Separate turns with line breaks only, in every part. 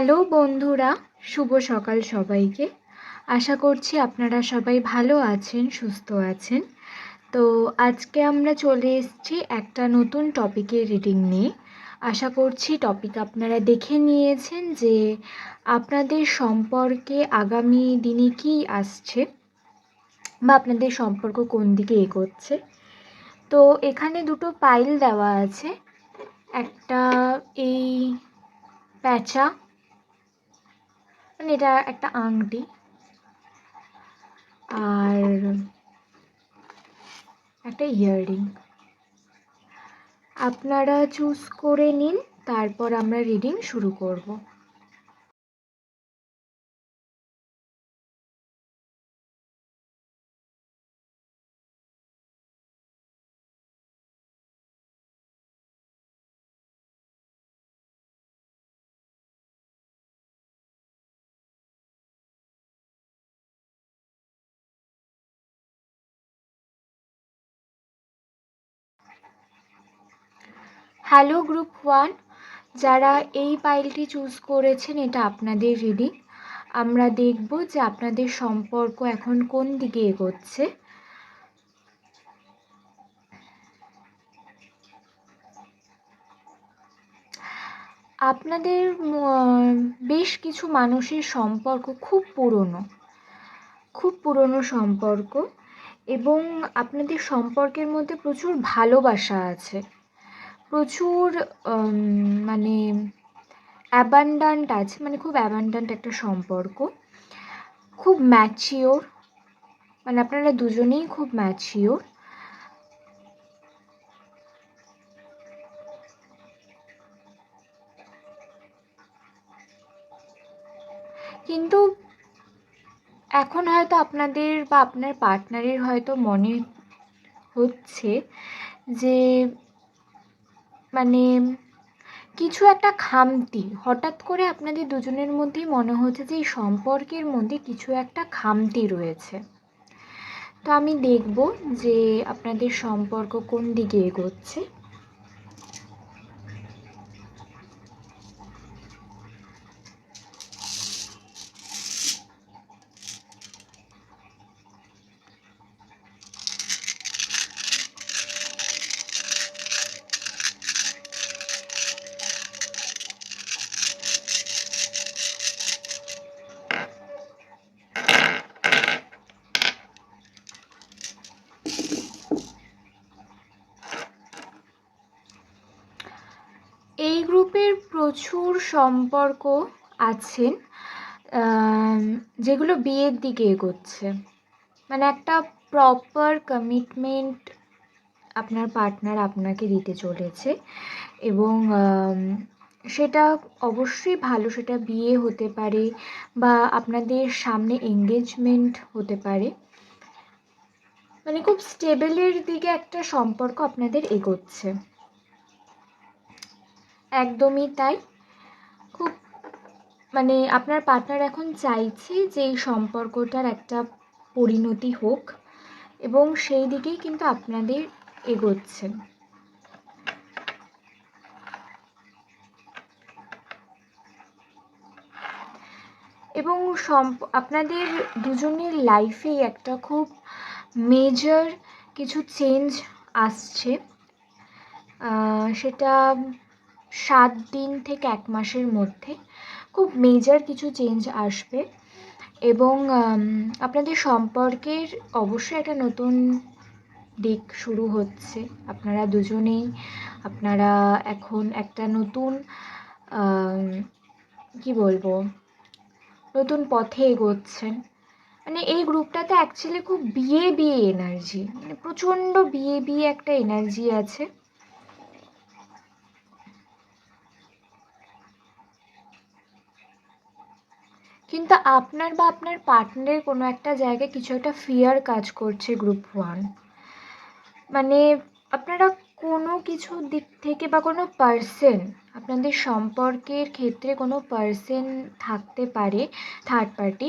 Hello বন্ধুরা, শুভ সকাল সবাইকে। আশা করছি আপনারা সবাই ভালো আছেন, সুস্থ আছেন। তো আজকে আমরা চলে এসেছি একটা নতুন টপিকের রিডিং নিয়ে। আশা করছি টপিক আপনারা দেখে নিয়েছেন যে আপনাদের সম্পর্কে আগামী দিনে কী আসছে বা আপনাদের সম্পর্ক কোন দিকে এগোচ্ছে। তো এখানে দুটো পাইল দেওয়া আছে। একটা এই প্যাঁচা মানে এটা একটা আংটি। আর একটা ইয়াররিং। আপনারা চুজ করে নিন, তারপর আমরা রিডিং শুরু করব। হ্যালো গ্রুপ ওয়ান যারা এই পাইলটি চুজ করেছেন, এটা আপনাদের রিডিং আমরা দেখব যে আপনাদের সম্পর্ক এখন কোন দিকে এগোচ্ছে। আপনাদের বেশ কিছু মানুষের সম্পর্ক খুব পুরনো। খুব পুরনো সম্পর্ক এবং আপনাদের সম্পর্কের মধ্যে প্রচুর ভালোবাসা আছে। প্রচুর মানে অ্যাবান্ডান্ট আছে মানে খুব অ্যাবান্ডান্ট একটা সম্পর্ক। খুব ম্যাচিওর মানে আপনারা দুজনেই খুব ম্যাচিওর কিন্তু এখন হয়তো আপনাদের বা আপনার পার্টনারের হয়তো মনে হচ্ছে যে মানে কিছু একটা খামতি। হঠাৎ করে আপনাদের দুজনের মধ্যেই মনে হচ্ছে যে এই সম্পর্কের মধ্যে কিছু একটা খামতি রয়েছে। তো আমি দেখব যে আপনাদের সম্পর্ক কোন দিকে এগোচ্ছে। এই গ্রুপের প্রচুর সম্পর্ক আছেন যেগুলো বিয়ের দিকে এগোচ্ছে। মানে একটা প্রপার কমিটমেন্ট আপনার পার্টনার আপনাকে দিতে চলেছে এবং সেটা অবশ্যই ভালো, সেটা বিয়ে হতে পারে বা আপনাদের সামনে এঙ্গেজমেন্ট হতে পারে। মানে খুব স্টেবেলের দিকে একটা সম্পর্ক আপনাদের এগোচ্ছে। একদমই তাই। খুব মানে আপনার পার্টনার এখন চাইছে যে এই সম্পর্কটার একটা পরিণতি হোক এবং সেই দিকেই কিন্তু আপনাদের এগোচ্ছেন এবং আপনাদের দুজনের লাইফেই একটা খুব মেজর কিছু চেঞ্জ আসছে। সেটা সাত দিন থেকে এক মাসের মধ্যে খুব মেজর কিছু চেঞ্জ আসবে এবং আপনাদের সম্পর্কের অবশ্যই একটা নতুন দিক শুরু হচ্ছে। আপনারা দুজনেই, আপনারা এখন একটা নতুন কি বলব, নতুন পথে এগোচ্ছেন। মানে এই গ্রুপটাতে অ্যাকচুয়ালি খুব বিয়ে বিয়ে এনার্জি মানে প্রচণ্ড বিয়ে বিয়ে একটা এনার্জি আছে। কিন্তু আপনার বা আপনার পার্টনারের কোনো একটা জায়গায় কিছু একটা ফিয়ার কাজ করছে গ্রুপ ওয়ান মানে আপনারা কোনো কিছু দিক থেকে বা কোনো পার্সেন আপনাদের সম্পর্কের ক্ষেত্রে কোনো পার্সেন থাকতে পারে থার্ড পার্টি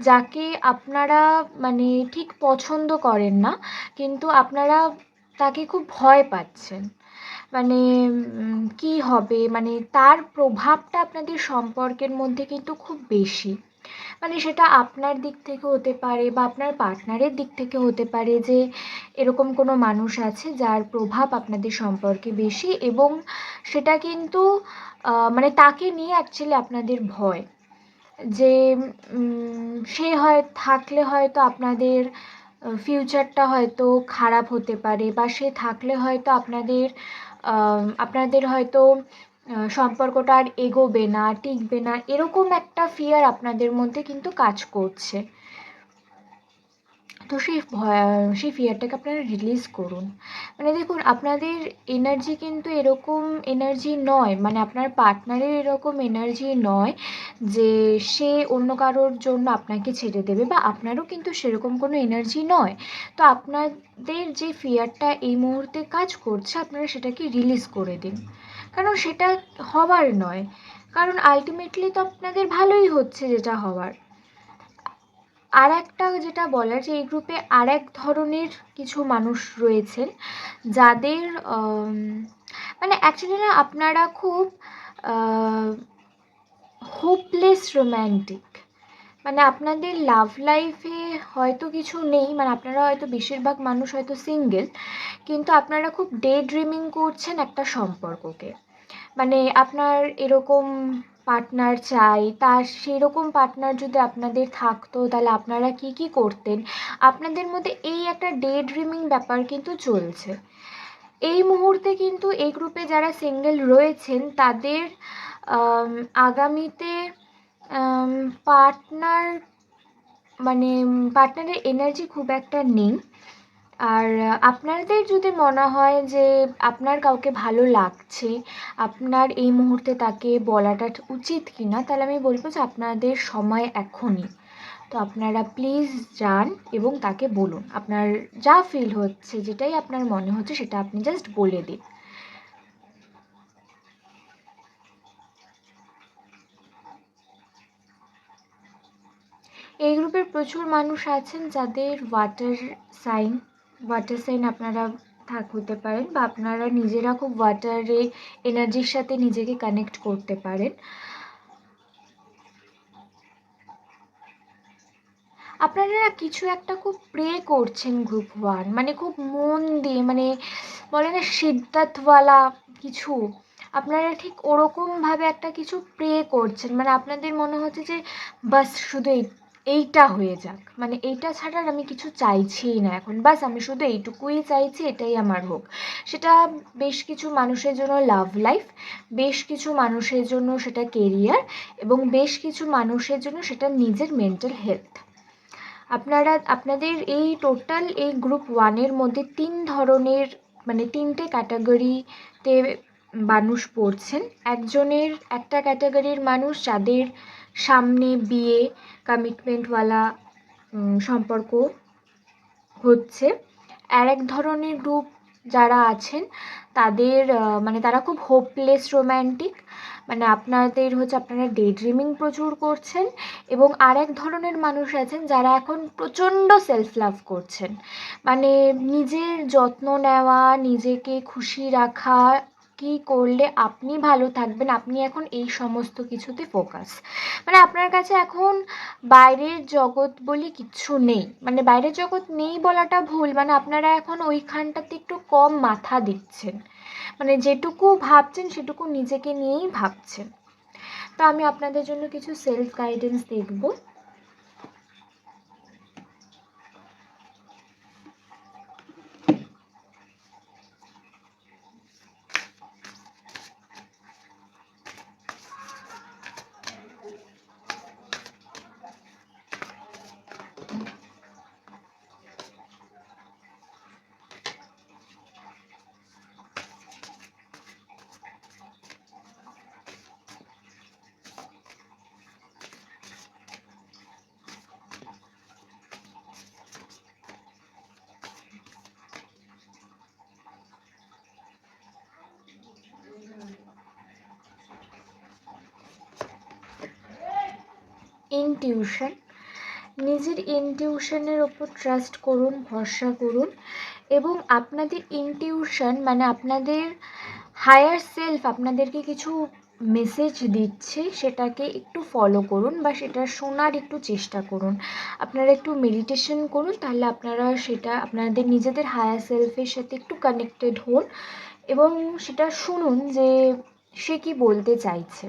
যাকে আপনারা মানে ঠিক পছন্দ করেন না, কিন্তু আপনারা তাকে খুব ভয় পাচ্ছেন। মানে কি হবে? মানে তার প্রভাবটা আপনাদের সম্পর্কের মধ্যে কিন্তু খুব বেশি। মানে সেটা আপনার দিক থেকে হতে পারে বা আপনার পার্টনারের দিক থেকে হতে পারে যে, এরকম কোনো মানুষ আছে যার প্রভাব আপনাদের সম্পর্কে বেশি এবং সেটা কিন্তু মানে তাকে নিয়ে অ্যাকচুয়ালি আপনাদের ভয়। যে সে হয়, থাকলে হয়তো আপনাদের ফিউচারটা হয়তো খারাপ হতে পারে বা সে থাকলে হয়তো আপনাদের আপনাদের হয়তো সম্পর্কটা আর এগোবে না টিকবে না, এরকম একটা ফিয়ার আপনাদের মধ্যে কিন্তু কাজ করছে। তো সেই সেই ফিয়ারটাকে আপনারা রিলিজ করুন। মানে দেখুন, আপনাদের এনার্জি কিন্তু এরকম এনার্জি নয় মানে আপনার পার্টনারের এরকম এনার্জি নয় যে সে অন্য কারোর জন্য আপনাকে ছেড়ে দেবে বা আপনারও কিন্তু সেরকম কোনো এনার্জি নয়। তো আপনাদের যে ফিয়ারটা এই মুহূর্তে কাজ করছে, আপনারা সেটাকে রিলিজ করে দিন। কারণ সেটা হওয়ার নয়। কারণ আলটিমেটলি তো আপনাদের ভালোই হচ্ছে যেটা হওয়ার। আর একটা যেটা বলার যে এই গ্রুপে আর এক ধরনের কিছু মানুষ রয়েছেন যাদের মানে অ্যাকচুয়ালি না আপনারা খুব হোপলেস রোম্যান্টিক মানে আপনাদের লাভ লাইফে হয়তো কিছু নেই মানে আপনারা হয়তো বেশিরভাগ মানুষ হয়তো সিঙ্গেল কিন্তু আপনারা খুব ডে ড্রিমিং করছেন একটা সম্পর্ককে। মানে আপনার এরকম পার্টনার চাই, তার সেরকম পার্টনার যদি আপনাদের থাকতো, তাহলে আপনারা কি কি করতেন? আপনাদের মধ্যে এই একটা ডে ড্রিমিং ব্যাপার কিন্তু চলছে। এই মুহূর্তে কিন্তু এই গ্রুপে যারা সিঙ্গেল রয়েছেন, তাদের আগামীতে পার্টনার মানে পার্টনারের এনার্জি খুব একটা নেই। আর আপনাদের যদি মনে হয় যে আপনার কাউকে ভালো লাগছে, আপনার এই মুহূর্তে তাকে বলাটা উচিত কি না তাহলে আমি বলব যে আপনাদের সময় এখনই। তো আপনারা প্লিজ যান এবং তাকে বলুন, আপনার যা ফিল হচ্ছে, যেটাই আপনার মনে হচ্ছে, সেটা আপনি জাস্ট বলে দিন। এই গ্রুপের প্রচুর মানুষ আছেন যাদের ওয়াটার সাইন ওয়াটার সাইন আপনারা থাক, হতে পারেন বা আপনারা নিজেরা খুব ওয়াটারে এনার্জির সাথে নিজেকে কানেক্ট করতে পারেন। আপনারা কিছু একটা খুব প্রে করছেন গ্রুপ ওয়ান মানে খুব মন দিয়ে মানে বলে না সিদ্ধার্থওয়ালা কিছু। আপনারা ঠিক ওরকমভাবে একটা কিছু প্রে করছেন মানে আপনাদের মনে হচ্ছে যে বাস শুধু এইটা হয়ে যাক। মানে এইটা ছাড়া আর আমি কিছু চাইছিই না এখন। বাস আমি শুধু এইটুকুই চাইছি, এটাই আমার হোক। সেটা বেশ কিছু মানুষের জন্য লাভ লাইফ বেশ কিছু মানুষের জন্য সেটা কেরিয়ার এবং বেশ কিছু মানুষের জন্য সেটা নিজের মেন্টাল হেলথ আপনারা, আপনাদের এই টোটাল এই গ্রুপ ওয়ানের মধ্যে তিন ধরনের মানে তিনটে ক্যাটাগরিতে মানুষ পড়ছেন। একজনের একটা ক্যাটাগরির মানুষ যাদের সামনে বিয়ে কমিটমেন্টওয়ালা সম্পর্ক হচ্ছে। আর এক ধরনের গ্রুপ যারা আছেন, তাদের মানে তারা খুব হোপলেস রোম্যান্টিক মানে আপনাদের হচ্ছে আপনারা ডে ড্রিমিং প্রচুর করছেন এবং আর এক ধরনের মানুষ আছেন যারা এখন প্রচণ্ড সেলফ লাভ করছেন। মানে নিজের যত্ন নেওয়া, নিজেকে খুশি রাখা কী করলে আপনি ভালো থাকবেন? আপনি এখন এই সমস্ত কিছুতে ফোকাস মানে আপনার কাছে এখন বাইরের জগৎ বলে কিচ্ছু নেই। মানে বাইরের জগৎ নেই বলাটা ভুল। মানে আপনারা এখন ওইখানটাতে একটু কম মাথা দিচ্ছেন। মানে যেটুকু ভাবছেন সেটুকু নিজেকে নিয়েই ভাবছেন। তো আমি আপনাদের জন্য কিছু সেলফ গাইডেন্স দেখব। ইনটিউশন নিজের ইনটিউশনের ওপর ট্রাস্ট করুন, ভরসা করুন এবং আপনাদের ইনটিউশন মানে আপনাদের হায়ার সেলফ আপনাদেরকে কিছু মেসেজ দিচ্ছে, সেটাকে একটু ফলো করুন বা সেটা শোনার একটু চেষ্টা করুন। আপনারা একটু মেডিটেশন করুন, তাহলে আপনারা সেটা আপনাদের নিজেদের হায়ার সেলফের সাথে একটু কানেক্টেড হন এবং সেটা শুনুন যে সে কি বলতে চাইছে।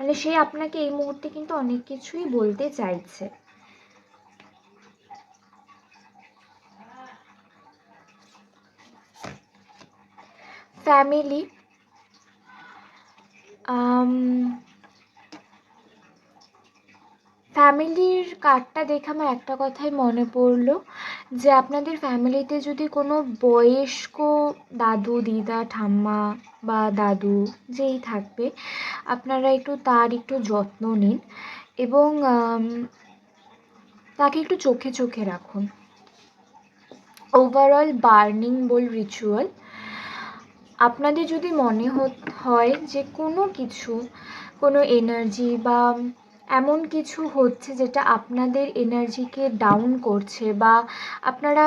মানে সে আপনাকে এই মুহূর্তে কিন্তু অনেক কিছুই বলতে চাইছে। ফ্যামিলি ফ্যামিলির কার্ডটা দেখে আমার একটা কথাই মনে পড়ল। যে আপনাদের ফ্যামিলিতে যদি কোনো বয়স্ক দাদু, দিদা, ঠাম্মা বা দাদু যেই থাকবে, আপনারা একটু তার একটু যত্ন নিন এবং তাকে একটু চোখে চোখে রাখুন। ওভারঅল বার্নিং বোল রিচুয়াল আপনাদের যদি মনে হয় যে কোনো কিছু, কোনো এনার্জি বা এমন কিছু হচ্ছে যেটা আপনাদের এনার্জিকে ডাউন করছে বা আপনারা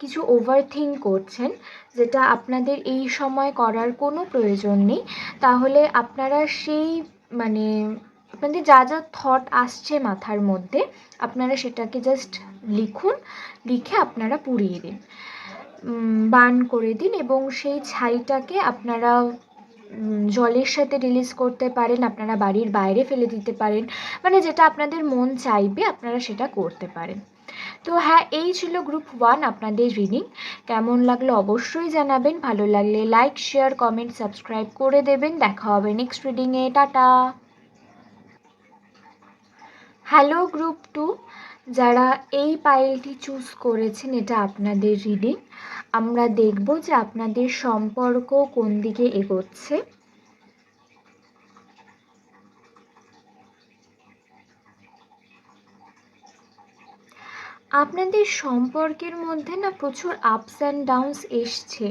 কিছু ওভার থিঙ্ক করছেন যেটা আপনাদের এই সময় করার কোনো প্রয়োজন নেই। তাহলে আপনারা সেই মানে আপনাদের যা যা থট আসছে মাথার মধ্যে আপনারা সেটাকে জাস্ট লিখুন, লিখে আপনারা পুড়িয়ে দিন। বার্ন করে দিন এবং সেই ছাইটাকে আপনারা জলের সাথে রিলিজ করতে পারেন, আপনারা বাড়ির বাইরে ফেলে দিতে পারেন মানে যেটা আপনাদের মন চাইবে, আপনারা সেটা করতে পারেন। তো হ্যাঁ এই ছিল গ্রুপ ওয়ান আপনাদের রিডিং কেমন লাগল অবশ্যই জানাবেন, ভালো লাগলে লাইক শেয়ার কমেন্ট সাবস্ক্রাইব করে দেবেন। দেখা হবে নেক্সট রিডিংয়ে টাটা। হ্যালো গ্রুপ টু যারা এই পাইলটি চুজ করেছেন, এটা আপনাদের রিডিং আমরা দেখব যে আপনাদের সম্পর্ক কোন দিকে এগোচ্ছে। আপনাদের সম্পর্কের মধ্যে না প্রচুর আপস অ্যান্ড ডাউনস এসছে।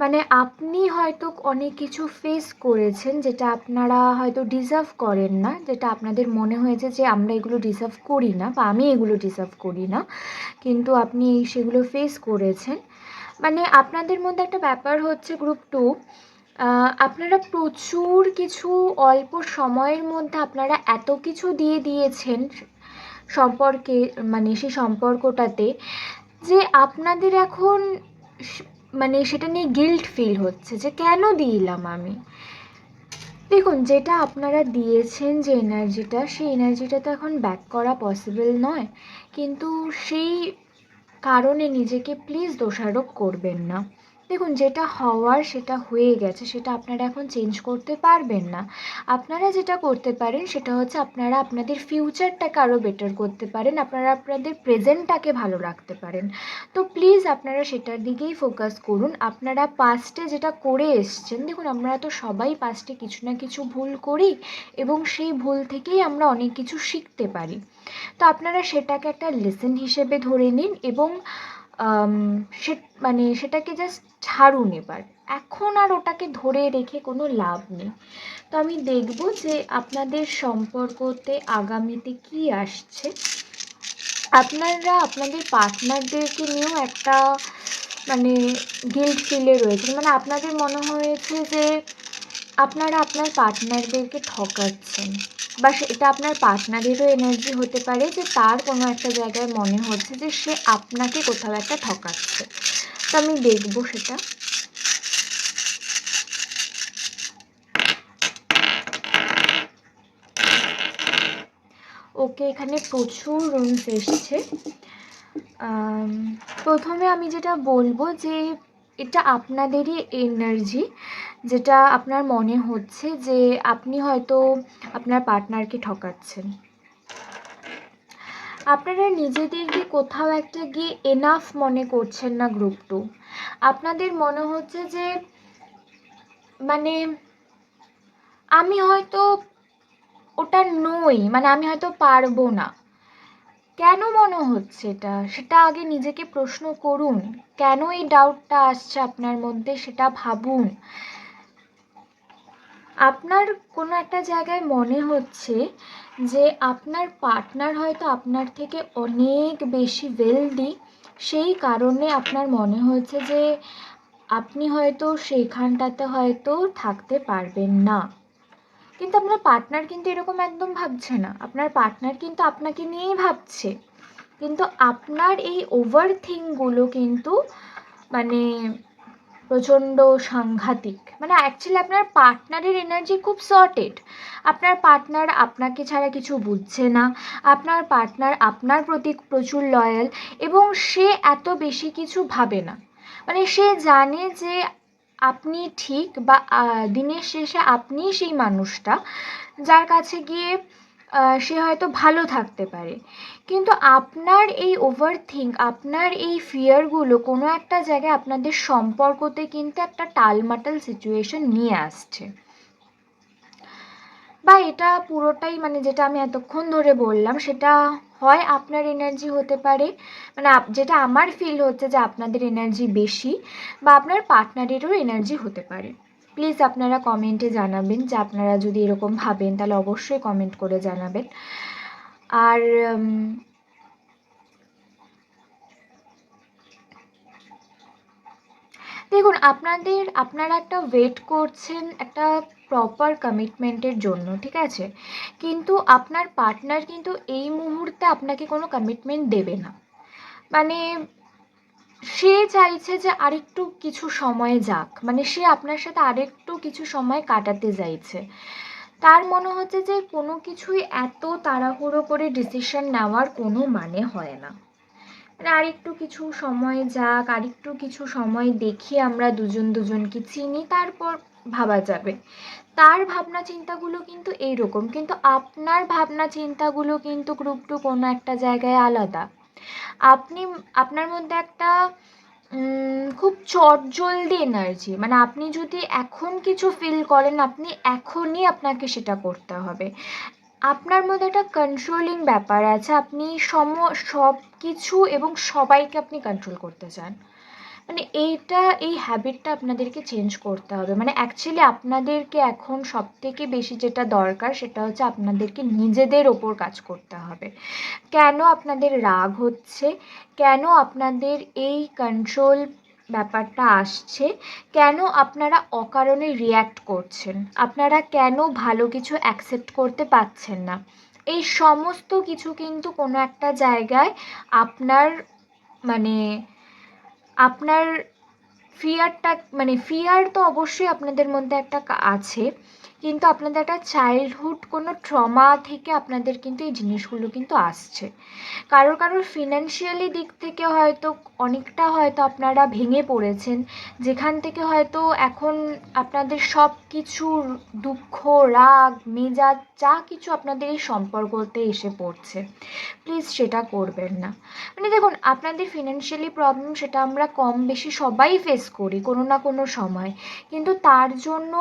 মানে আপনি হয়তো অনেক কিছু ফেস করেছেন যেটা আপনারা হয়তো ডিজার্ভ করেন না, যেটা আপনাদের মনে হয়েছে যে আমরা এগুলো ডিজার্ভ করি না বা আমি এগুলো ডিজার্ভ করি না, কিন্তু আপনি সেগুলো ফেস করেছেন। মানে আপনাদের মধ্যে একটা ব্যাপার হচ্ছে গ্রুপ টু আপনারা প্রচুর কিছু অল্প সময়ের মধ্যে আপনারা এত কিছু দিয়ে দিয়েছেন সম্পর্কে মানে সেই সম্পর্কটাতে যে আপনাদের এখন মানে সেটা নিয়ে গিল্ট ফিল হচ্ছে যে কেন দিলাম আমি? দেখুন, যেটা আপনারা দিয়েছেন যে এনার্জিটা সেই এনার্জিটা তো এখন ব্যাক করা পসিবল নয়। কিন্তু সেই কারণে নিজেকে প্লিজ দোষারোপ করবেন না। দেখুন, যেটা হওয়ার সেটা হয়ে গেছে, সেটা আপনারা এখন চেঞ্জ করতে পারবেন না। আপনারা যেটা করতে পারেন, সেটা হচ্ছে আপনারা আপনাদের ফিউচারটাকে আরও বেটার করতে পারেন, আপনারা আপনাদের প্রেজেন্টটাকে ভালো রাখতে পারেন। তো প্লিজ আপনারা সেটার দিকেই ফোকাস করুন। আপনারা পাস্টে যেটা করে এসছেন, দেখুন, আমরা তো সবাই পাস্টে কিছু না কিছু ভুল করি এবং সেই ভুল থেকেই আমরা অনেক কিছু শিখতে পারি। তো আপনারা সেটাকে একটা লেসেন হিসেবে ধরে নিন এবং সে মানে সেটাকে জাস্ট ছাড়ুন এবার। এখন আর ওটাকে ধরে রেখে কোনো লাভ নেই। তো আমি দেখব যে আপনাদের সম্পর্কতে আগামীতে কি আসছে। আপনারা, আপনাদের পার্টনারদেরকে নিয়েও একটা মানে গিল্ড ফিলে রয়েছে মানে আপনাদের মনে হয়েছে যে আপনারা আপনার পার্টনারদেরকে ঠকাচ্ছেন। বা এটা আপনার পার্টনারেরও এনার্জি হতে পারে যে তার কোনো একটা জায়গায় মনে হচ্ছে যে সে আপনাকে কোথাও একটা ঠকাচ্ছে। তো আমি দেখব সেটা। ওকে, এখানে প্রচুর রুমস এসছে। প্রথমে আমি যেটা বলব যে এটা আপনাদেরই এনার্জি যেটা আপনার মনে হচ্ছে যে আপনি হয়তো আপনার পার্টনারকে ঠকাচ্ছেন। আপনারা নিজেদেরকে কোথাও একটা গিয়ে এনাফ মনে করছেন না গ্রুপ টু আপনাদের মনে হচ্ছে যে মানে আমি হয়তো ওটা নই মানে আমি হয়তো পারব না। কেন মনে হচ্ছে এটা? সেটা আগে নিজেকে প্রশ্ন করুন। কেন এই ডাউটটা আসছে আপনার মধ্যে সেটা ভাবুন। আপনার কোনো একটা জায়গায় মনে হচ্ছে যে আপনার পার্টনার হয়তো আপনার থেকে অনেক বেশি ওয়েলদি সেই কারণে আপনার মনে হচ্ছে যে আপনি হয়তো সেইখানটাতে হয়তো থাকতে পারবেন না। কিন্তু আপনার পার্টনার কিন্তু এরকম একদম ভাবছে না। আপনার পার্টনার কিন্তু আপনাকে নিয়েই ভাবছে। কিন্তু আপনার এই ওভার থিংগুলো কিন্তু মানে প্রচণ্ড সাংঘাতিক। মানে অ্যাকচুয়ালি আপনার পার্টনারের এনার্জি খুব সর্টেড আপনার পার্টনার আপনাকে ছাড়া কিছু বুঝছে না। আপনার পার্টনার আপনার প্রতি প্রচুর লয়াল এবং সে এত বেশি কিছু ভাবে না। মানে সে জানে যে আপনি ঠিক বা দিনের শেষে আপনিই সেই মানুষটা যার কাছে গিয়ে সে হয়তো ভালো থাকতে পারে। কিন্তু আপনার এই ওভার থিঙ্ক আপনার এই ফিয়ারগুলো কোনো একটা জায়গায় আপনাদের সম্পর্কতে কিন্তু একটা টালমাটাল সিচুয়েশন নিয়ে আসছে। বা এটা পুরোটাই মানে যেটা আমি এতক্ষণ ধরে বললাম, সেটা হয় আপনার এনার্জি হতে পারে। মানে যেটা আমার ফিল হচ্ছে যে আপনাদের এনার্জি বেশি বা আপনার পার্টনারেরও এনার্জি হতে পারে। প্লিজ আপনারা কমেন্টে জানাবেন যে আপনারা যদি এরকম ভাবেন, তাহলে অবশ্যই কমেন্ট করে জানাবেন। আর দেখুন, আপনাদের, আপনারা একটা ওয়েট করছেন একটা প্রপার কমিটমেন্টের জন্য, ঠিক আছে? কিন্তু আপনার পার্টনার কিন্তু এই মুহূর্তে আপনাকে কোনো কমিটমেন্ট দেবে না। মানে সে চাইছে যে আরেকটু কিছু সময় যাক। মানে সে আপনার সাথে আরেকটু কিছু সময় কাটাতে চাইছে। তার মনে হচ্ছে যে কোনো কিছুই এত তাড়াহুড়ো করে ডিসিশন নেওয়ার কোনো মানে হয় না। মানে আরেকটু কিছু সময় যাক, আরেকটু কিছু সময় দেখি আমরা দুজন দুজনকে চিনি, তারপর ভাবা যাবে। তার ভাবনা চিন্তাগুলো কিন্তু এইরকম, কিন্তু আপনার ভাবনা চিন্তাগুলো কিন্তু গ্রুপ টু কোনো একটা জায়গায় আলাদা। আপনি, আপনার মধ্যে একটা খুব চটজলদি এনার্জি মানে আপনি যদি এখন কিছু ফিল করেন, আপনি এখনই আপনাকে সেটা করতে হবে। আপনার মধ্যে একটা কন্ট্রোলিং ব্যাপার আছে। আপনি সম সব কিছু এবং সবাইকে আপনি কন্ট্রোল করতে চান। মানে এইটা, এই হ্যাবিটটা আপনাদেরকে চেঞ্জ করতে হবে। মানে অ্যাকচুয়ালি আপনাদেরকে এখন সব থেকে বেশি যেটা দরকার, সেটা হচ্ছে আপনাদেরকে নিজেদের ওপর কাজ করতে হবে। কেন আপনাদের রাগ হচ্ছে? কেন আপনাদের এই কন্ট্রোল ব্যাপারটা আসছে, কেন আপনারা অকারণে রিয়্যাক্ট করছেন? আপনারা কেন ভালো কিছু অ্যাকসেপ্ট করতে পারছেন না? এই সমস্ত কিছু কিন্তু কোনো একটা জায়গায় আপনার মানে আপনার ফিয়ারটা মানে ফিয়ার তো অবশ্যই আপনাদের মধ্যে একটা আছে। কিন্তু আপনাদের একটা চাইল্ডহুড কোনো ট্রমা থেকে আপনাদের কিন্তু এই জিনিসগুলো কিন্তু আসছে। কারোর কারোর ফিনান্সিয়ালি দিক থেকে হয়তো অনেকটা হয়তো আপনারা ভেঙে পড়েছেন, যেখান থেকে হয়তো এখন আপনাদের সব কিছুর দুঃখ, রাগ, মেজাজ, যা কিছু আপনাদের এই সম্পর্কতে এসে পড়ছে প্লিজ সেটা করবেন না। মানে দেখুন, আপনাদের ফিনান্সিয়ালি প্রবলেম সেটা আমরা কম বেশি সবাই ফেস করি কোনো না কোনো সময়। কিন্তু তার জন্য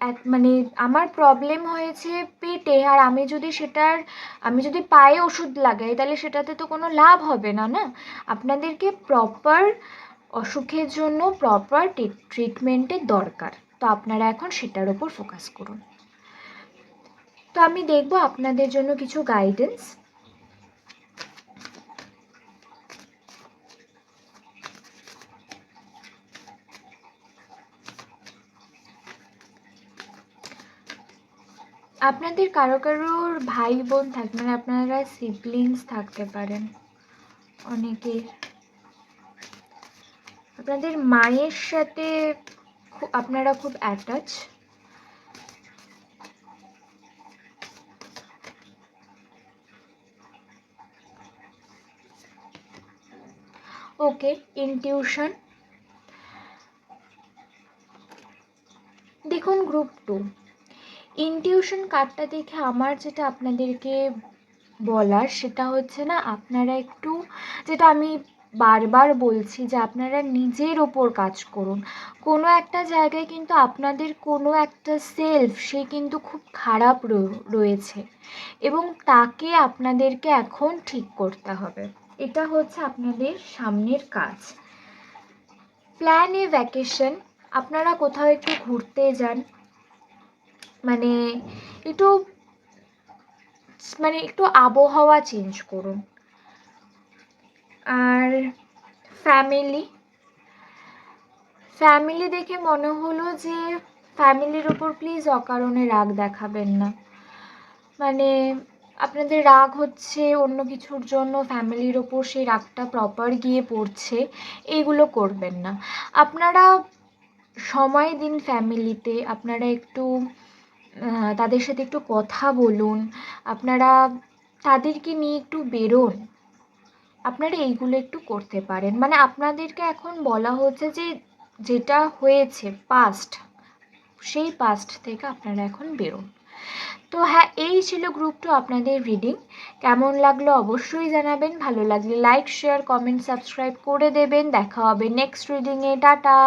এক মানে আমার প্রবলেম হয়েছে পেটে আর আমি যদি সেটার, আমি যদি পায়ে ওষুধ লাগাই তাহলে সেটাতে তো কোনো লাভ হবে না না? আপনাদেরকে প্রপার অসুখের জন্য প্রপার ট্রিটমেন্টের দরকার। তো আপনারা এখন সেটার ওপর ফোকাস করুন। তো আমি দেখব আপনাদের জন্য কিছু গাইডেন্স আপনাদের কারও কারোর ভাই বোন থাকবে মানে আপনারা সিবলিংস থাকতে পারেন অনেকে আপনাদের মায়ের সাথে আপনারা খুব অ্যাটাচ ওকে ইনটিউশন দেখুন গ্রুপ টু ইনটিউশন কার্ডটা দেখে আমার যেটা আপনাদেরকে বলার সেটা হচ্ছে না, আপনারা একটু যেটা আমি বারবার বলছি যে আপনারা নিজের ওপর কাজ করুন। কোনো একটা জায়গায় কিন্তু আপনাদের কোনো একটা সেলফ সে কিন্তু খুব খারাপ রয়েছে এবং তাকে আপনাদেরকে এখন ঠিক করতে হবে। এটা হচ্ছে আপনাদের সামনের কাজ। প্ল্যান এ ভ্যাকেশন আপনারা কোথাও একটু ঘুরতে যান মানে একটু মানে একটু আবহাওয়া চেঞ্জ করুন। আর ফ্যামিলি ফ্যামিলি দেখে মনে হলো যে ফ্যামিলির ওপর প্লিজ অকারণে রাগ দেখাবেন না। মানে আপনাদের রাগ হচ্ছে অন্য কিছুর জন্য ফ্যামিলির ওপর সেই রাগটা প্রপার গিয়ে পড়ছে এইগুলো করবেন না। আপনারা সময় দিন ফ্যামিলিতে আপনারা একটু তাদের সাথে একটু কথা বলুন। আপনারা তাদেরকে নিয়ে একটু বেরোন। আপনারা এইগুলো একটু করতে পারেন। মানে আপনাদেরকে এখন বলা হচ্ছে যে, যেটা হয়েছে পাস্ট সেই পাস্ট থেকে আপনারা এখন বেরোন। তো হ্যাঁ এই ছিল গ্রুপ টু আপনাদের রিডিং কেমন লাগল অবশ্যই জানাবেন। ভালো লাগলে লাইক শেয়ার কমেন্ট সাবস্ক্রাইব করে দেবেন। দেখা হবে নেক্সট রিডিংয়ে টাটা!